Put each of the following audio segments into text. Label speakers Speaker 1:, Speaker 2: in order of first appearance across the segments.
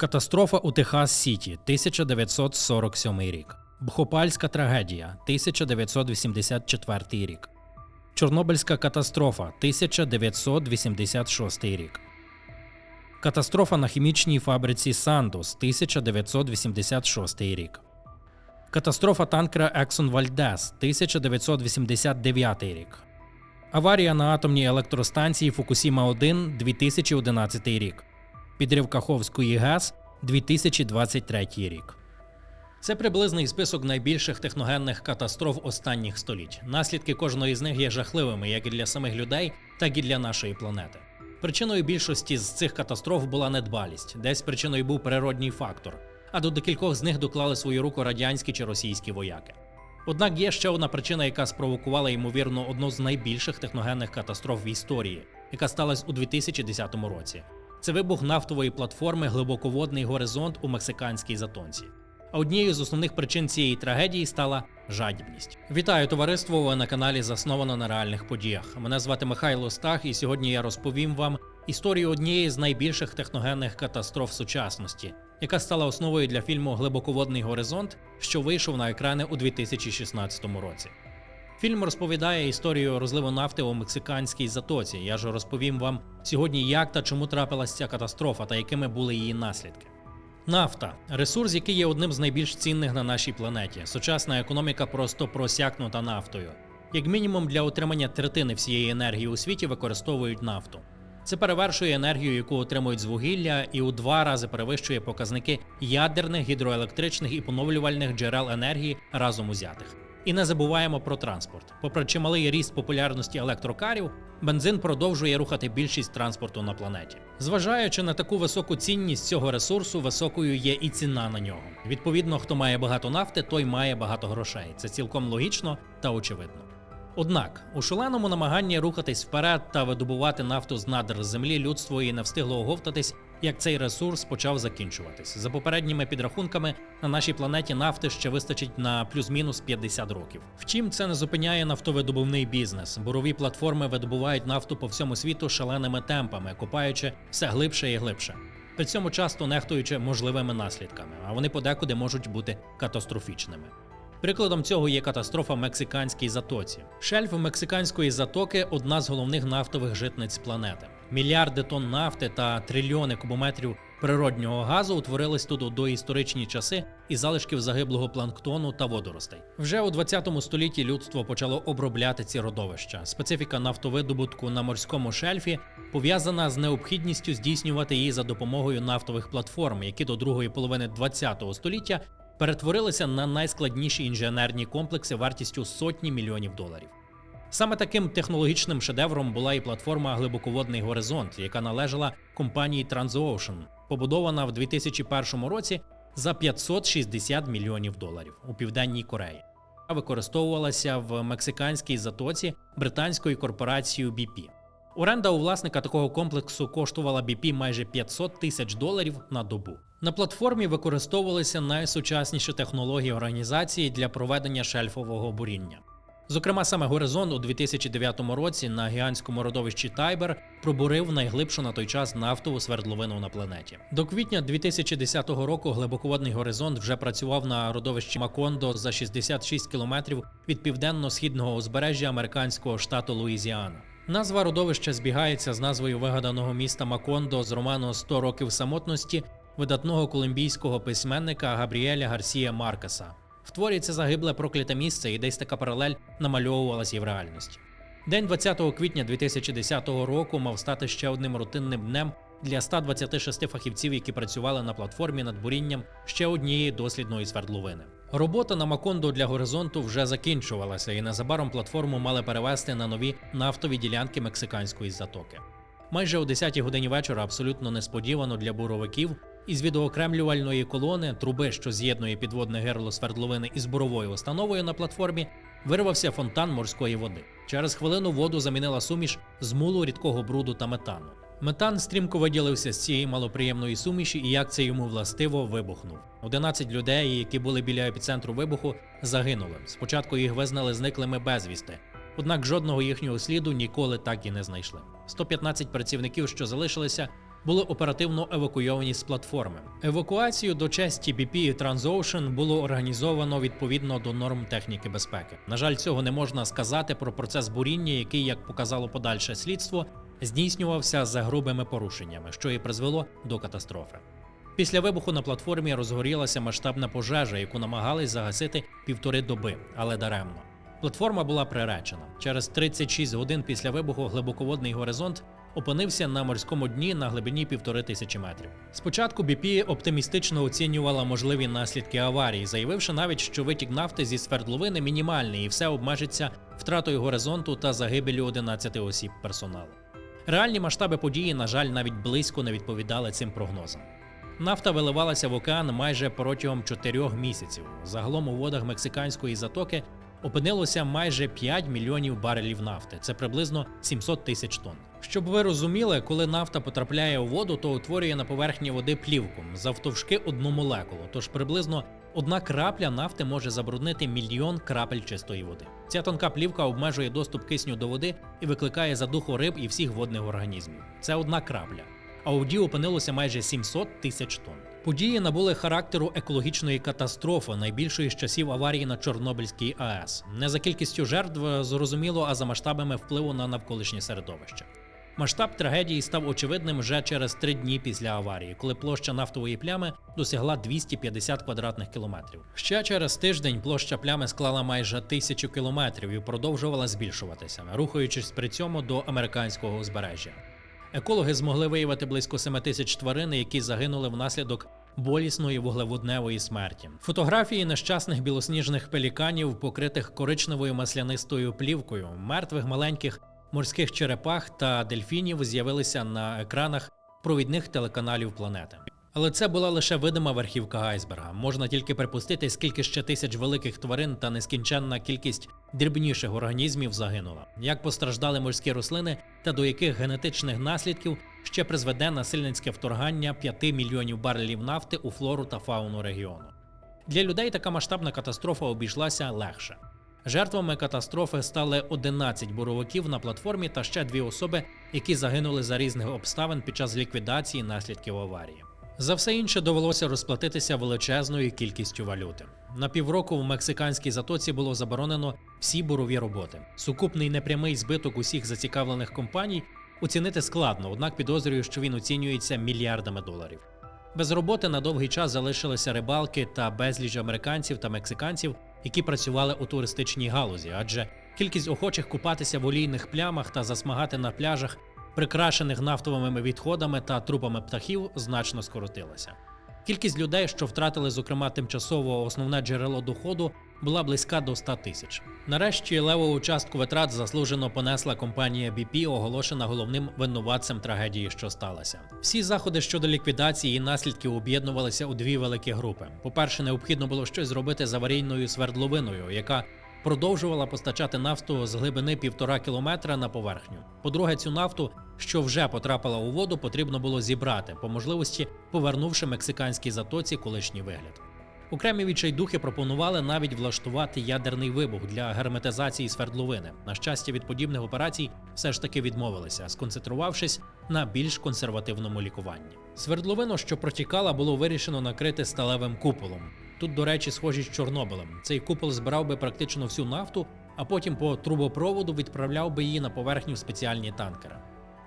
Speaker 1: Катастрофа у Техас Сіті, 1947 рік. Бхопальська трагедія, 1984 рік. Чорнобильська катастрофа, 1986 рік. Катастрофа на хімічній фабриці Сандос, 1986 рік. Катастрофа танкера Ексон Вальдес, 1989 рік. Аварія на атомній електростанції Фукусіма 1 2011 рік. Підрив Каховської ГЕС 2023 рік. Це приблизний список найбільших техногенних катастроф останніх століть. Наслідки кожної з них є жахливими як і для самих людей, так і для нашої планети. Причиною більшості з цих катастроф була недбалість, десь причиною був природній фактор, а до декількох з них доклали свою руку радянські чи російські вояки. Однак є ще одна причина, яка спровокувала ймовірно одну з найбільших техногенних катастроф в історії, яка сталася у 2010 році. Це вибух нафтової платформи Глибоководний горизонт у мексиканській затонці. А однією з основних причин цієї трагедії стала жадібність. Вітаю товариство! Ви на каналі засновано на реальних подіях. Мене звати Михайло Стах, і сьогодні я розповім вам історію однієї з найбільших техногенних катастроф сучасності, яка стала основою для фільму Глибоководний горизонт, що вийшов на екрани у 2016 році. Фільм розповідає історію розливу нафти у мексиканській затоці. Я ж розповім вам сьогодні, як та чому трапилася ця катастрофа та якими були її наслідки. Нафта ресурс, який є одним з найбільш цінних на нашій планеті. Сучасна економіка просто просякнута нафтою. Як мінімум, для отримання третини всієї енергії у світі використовують нафту. Це перевершує енергію, яку отримують з вугілля, і у два рази перевищує показники ядерних, гідроелектричних і поновлювальних джерел енергії разом узятих. І не забуваємо про транспорт. Попри чималий ріст популярності електрокарів, бензин продовжує рухати більшість транспорту на планеті. Зважаючи на таку високу цінність цього ресурсу, високою є і ціна на нього. Відповідно, хто має багато нафти, той має багато грошей. Це цілком логічно та очевидно. Однак, у шаленому намаганні рухатись вперед та видобувати нафту з надр землі людство і не встигло оговтатись, як цей ресурс почав закінчуватись. За попередніми підрахунками, на нашій планеті нафти ще вистачить на плюс-мінус 50 років. Втім, це не зупиняє нафтовидобувний бізнес. Бурові платформи видобувають нафту по всьому світу шаленими темпами, копаючи все глибше і глибше. При цьому часто нехтуючи можливими наслідками, а вони подекуди можуть бути катастрофічними. Прикладом цього є катастрофа в мексиканській затоці. Шельф мексиканської затоки одна з головних нафтових житниць планети. Мільярди тонн нафти та трильйони кубометрів природнього газу утворились тут у доісторичні часи із залишків загиблого планктону та водоростей. Вже у 20 столітті людство почало обробляти ці родовища. Специфіка нафтовидобутку на морському шельфі пов'язана з необхідністю здійснювати її за допомогою нафтових платформ, які до другої половини 20 століття перетворилися на найскладніші інженерні комплекси вартістю сотні мільйонів доларів. Саме таким технологічним шедевром була і платформа Глибоководний горизонт, яка належала компанії Transocean, побудована в 2001 році за 560 мільйонів доларів у південній Кореї. Використовувалася в мексиканській затоці британською корпорацією BP. Оренда у власника такого комплексу коштувала BP майже 500 тисяч доларів на добу. На платформі використовувалися найсучасніші технології організації для проведення шельфового буріння. Зокрема, саме Горизонт у 2009 році на гігантському родовищі Тайбер пробурив найглибшу на той час нафтову свердловину на планеті. До квітня 2010 року глибоководний горизонт вже працював на родовищі Макондо за 66 кілометрів від південно-східного узбережжя американського штату Луїзіана. Назва родовища збігається з назвою вигаданого міста Макондо з роману «100 років самотності видатного колумбійського письменника Габріеля Гарсія Маркеса. В творі це загибле прокляте місце, і десь така паралель намальовувалась і в реальності. День 20 квітня 2010 року мав стати ще одним рутинним днем для 126 фахівців, які працювали на платформі над бурінням ще однієї дослідної свердловини. Робота на Макондо для горизонту вже закінчувалася, і незабаром платформу мали перевести на нові нафтові ділянки мексиканської затоки. Майже о 10 годині вечора, абсолютно несподівано для буровиків, із відеокремлювальної колони труби, що з'єднує підводне герло свердловини із буровою установою на платформі, вирвався фонтан морської води. Через хвилину воду замінила суміш з мулу рідкого бруду та метану. Метан стрімко виділився з цієї малоприємної суміші, і як це йому властиво вибухнув. 11 людей, які були біля епіцентру вибуху, загинули. Спочатку їх визнали зниклими безвісти. Однак жодного їхнього сліду ніколи так і не знайшли. 115 працівників, що залишилися, були оперативно евакуйовані з платформи. Евакуацію до честі BP і Transocean було організовано відповідно до норм техніки безпеки. На жаль, цього не можна сказати про процес буріння, який, як показало подальше слідство, здійснювався за грубими порушеннями, що і призвело до катастрофи. Після вибуху на платформі розгорілася масштабна пожежа, яку намагались загасити півтори доби, але даремно. Платформа була приречена. Через 36 годин після вибуху глибоководний горизонт опинився на морському дні на глибині півтори тисячі метрів. Спочатку BP оптимістично оцінювала можливі наслідки аварії, заявивши навіть, що витік нафти зі свердловини мінімальний і все обмежиться втратою горизонту та загибелю 11 осіб персоналу. Реальні масштаби події, на жаль, навіть близько не відповідали цим прогнозам. Нафта виливалася в океан майже протягом чотирьох місяців. Загалом у водах мексиканської затоки опинилося майже 5 мільйонів барелів нафти. Це приблизно 700 тисяч тонн. Щоб ви розуміли, коли нафта потрапляє у воду, то утворює на поверхні води плівку завтовшки одну молекулу. Тож приблизно одна крапля нафти може забруднити мільйон крапель чистої води. Ця тонка плівка обмежує доступ кисню до води і викликає задуху риб і всіх водних організмів. Це одна крапля. А у воді опинилося майже 700 тисяч тонн. Події набули характеру екологічної катастрофи, найбільшої з часів аварії на Чорнобильській АЕС. Не за кількістю жертв зрозуміло, а за масштабами впливу на навколишнє середовище. Масштаб трагедії став очевидним вже через три дні після аварії, коли площа нафтової плями досягла 250 квадратних кілометрів. Ще через тиждень площа плями склала майже тисячу кілометрів і продовжувала збільшуватися, рухаючись при цьому до американського узбережжя. Екологи змогли виявити близько 7 тисяч тварин, які загинули внаслідок болісної вуглеводневої смерті. Фотографії нещасних білосніжних пеліканів, покритих коричневою маслянистою плівкою, мертвих маленьких морських черепах та дельфінів з'явилися на екранах провідних телеканалів планети. Але це була лише видима верхівка айсберга. Можна тільки припустити, скільки ще тисяч великих тварин та нескінченна кількість дрібніших організмів загинула, як постраждали морські рослини та до яких генетичних наслідків ще призведе насильницьке вторгання 5 мільйонів барелів нафти у флору та фауну регіону. Для людей така масштабна катастрофа обійшлася легше. Жертвами катастрофи стали 11 буровиків на платформі та ще дві особи, які загинули за різних обставин під час ліквідації наслідків аварії. За все інше довелося розплатитися величезною кількістю валюти. На півроку в мексиканській затоці було заборонено всі бурові роботи. Сукупний непрямий збиток усіх зацікавлених компаній оцінити складно, однак підозрюю, що він оцінюється мільярдами доларів. Без роботи на довгий час залишилися рибалки та безліч американців та мексиканців, які працювали у туристичній галузі, адже кількість охочих купатися в олійних плямах та засмагати на пляжах, прикрашених нафтовими відходами та трупами птахів, значно скоротилася. Кількість людей, що втратили, зокрема, тимчасово основне джерело доходу, була близька до 100 тисяч. Нарешті левову частку витрат заслужено понесла компанія BP, оголошена головним винуватцем трагедії, що сталося. Всі заходи щодо ліквідації і наслідків об'єднувалися у дві великі групи. По-перше, необхідно було щось зробити з аварійною свердловиною, яка продовжувала постачати нафту з глибини півтора кілометра на поверхню. По-друге, цю нафту, що вже потрапила у воду, потрібно було зібрати, по можливості повернувши мексиканській затоці колишній вигляд. Окремі відчайдухи пропонували навіть влаштувати ядерний вибух для герметизації свердловини. На щастя, від подібних операцій все ж таки відмовилися, сконцентрувавшись на більш консервативному лікуванні. Свердловину, що протікала, було вирішено накрити сталевим куполом. Тут, до речі, схожі з Чорнобилем. Цей купол збирав би практично всю нафту, а потім по трубопроводу відправляв би її на поверхню в спеціальні танкери.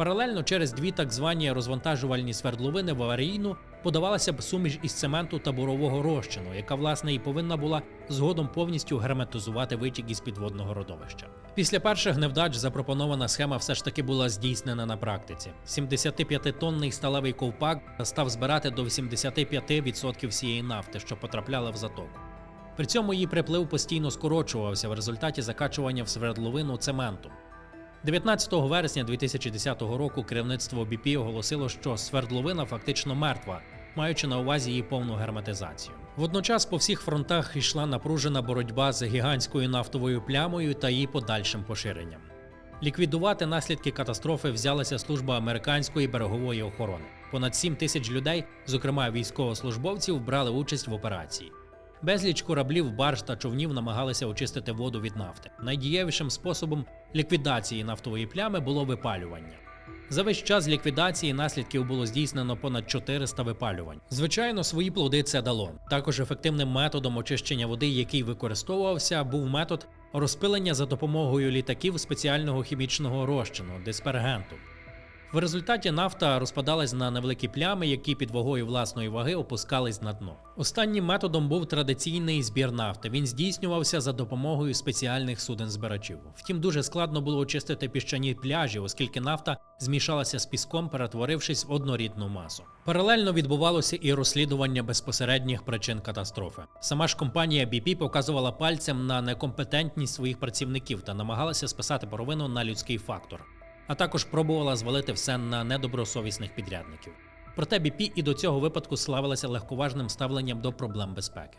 Speaker 1: Паралельно через дві так звані розвантажувальні свердловини в аварійну подавалася б суміш із цементу та бурового розчину, яка власне і повинна була згодом повністю герметизувати витік із підводного родовища. Після перших невдач запропонована схема все ж таки була здійснена на практиці. 75-тонний сталевий ковпак став збирати до 85% всієї нафти, що потрапляла в затоку. При цьому її приплив постійно скорочувався в результаті закачування в свердловину цементу. 19 вересня 2010 року керівництво BP оголосило, що свердловина фактично мертва, маючи на увазі її повну герметизацію. Водночас по всіх фронтах йшла напружена боротьба з гігантською нафтовою плямою та її подальшим поширенням. Ліквідувати наслідки катастрофи взялася служба американської берегової охорони. Понад 7 тисяч людей, зокрема військовослужбовців, брали участь в операції. Безліч кораблів, барж та човнів намагалися очистити воду від нафти. Найдієвішим способом ліквідації нафтової плями було випалювання. За весь час ліквідації наслідків було здійснено понад 400 випалювань. Звичайно, свої плоди це дало. Також ефективним методом очищення води, який використовувався, був метод розпилення за допомогою літаків спеціального хімічного розчину диспергенту. В результаті нафта розпадалась на невеликі плями, які під вагою власної ваги опускались на дно. Останнім методом був традиційний збір нафти. Він здійснювався за допомогою спеціальних суден-збирачів. Втім, дуже складно було очистити піщані пляжі, оскільки нафта змішалася з піском, перетворившись в однорідну масу. Паралельно відбувалося і розслідування безпосередніх причин катастрофи. Сама ж компанія BP показувала пальцем на некомпетентність своїх працівників та намагалася списати провину на людський фактор а також пробувала звалити все на недобросовісних підрядників. Проте BP і до цього випадку славилася легковажним ставленням до проблем безпеки.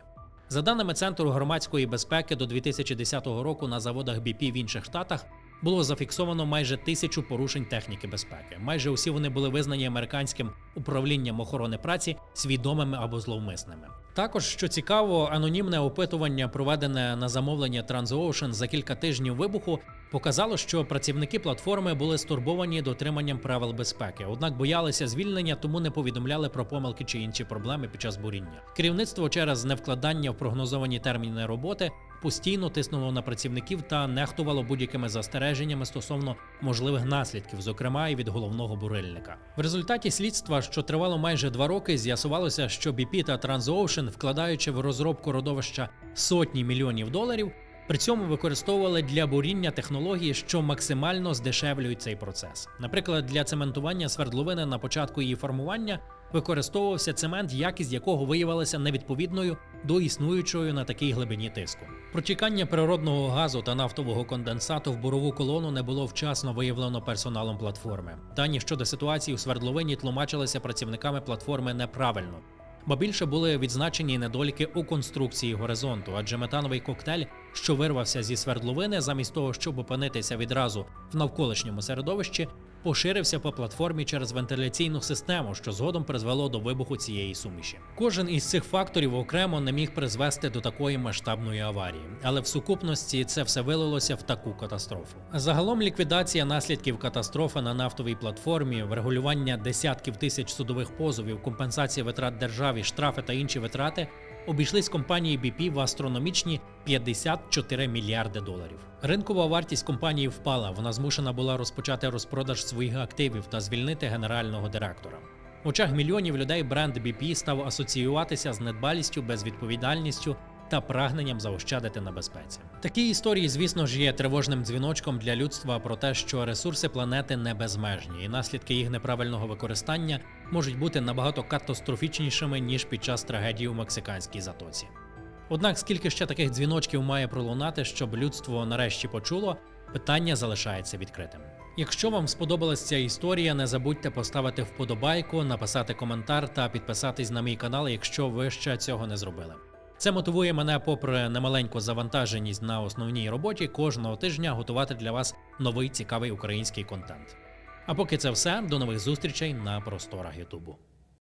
Speaker 1: За даними Центру громадської безпеки, до 2010 року на заводах BP в інших штатах було зафіксовано майже тисячу порушень техніки безпеки. Майже усі вони були визнані американським управлінням охорони праці свідомими або зловмисними. Також, що цікаво, анонімне опитування, проведене на замовлення Transocean за кілька тижнів вибуху, показало, що працівники платформи були стурбовані дотриманням правил безпеки, однак боялися звільнення, тому не повідомляли про помилки чи інші проблеми під час буріння. Керівництво через невкладання в прогнозовані терміни роботи постійно тиснуло на працівників та нехтувало будь-якими застереженнями стосовно можливих наслідків, зокрема і від головного бурильника. В результаті слідства, що тривало майже два роки, з'ясувалося, що BP та Transocean, вкладаючи в розробку родовища сотні мільйонів доларів, при цьому використовували для буріння технології, що максимально здешевлюють цей процес. Наприклад, для цементування свердловини на початку її формування використовувався цемент, якість якого виявилася невідповідною до існуючої на такій глибині тиску. Протікання природного газу та нафтового конденсату в бурову колону не було вчасно виявлено персоналом платформи. Дані щодо ситуації у свердловині тлумачилися працівниками платформи неправильно. Ба більше були відзначені недоліки у конструкції горизонту, адже метановий коктейль, що вирвався зі свердловини, замість того, щоб опинитися відразу в навколишньому середовищі, поширився по платформі через вентиляційну систему, що згодом призвело до вибуху цієї суміші. Кожен із цих факторів окремо не міг призвести до такої масштабної аварії, але в сукупності це все вилилося в таку катастрофу. Загалом ліквідація наслідків катастрофи на нафтовій платформі, врегулювання десятків тисяч судових позовів, компенсація витрат державі, штрафи та інші витрати обійшлись компанії BP в астрономічні 54 мільярди доларів. Ринкова вартість компанії впала. Вона змушена була розпочати розпродаж своїх активів та звільнити генерального директора. В очах мільйонів людей бренд BP став асоціюватися з недбалістю, безвідповідальністю та прагненням заощадити на безпеці. Такі історії, звісно ж, є тривожним дзвіночком для людства про те, що ресурси планети не безмежні, і наслідки їх неправильного використання можуть бути набагато катастрофічнішими ніж під час трагедії у мексиканській затоці. Однак, скільки ще таких дзвіночків має пролунати, щоб людство нарешті почуло, питання залишається відкритим. Якщо вам сподобалась ця історія, не забудьте поставити вподобайку, написати коментар та підписатись на мій канал, якщо ви ще цього не зробили. Це мотивує мене, попри немаленьку завантаженість на основній роботі, кожного тижня готувати для вас новий цікавий український контент. А поки це все, до нових зустрічей на просторах Ютубу.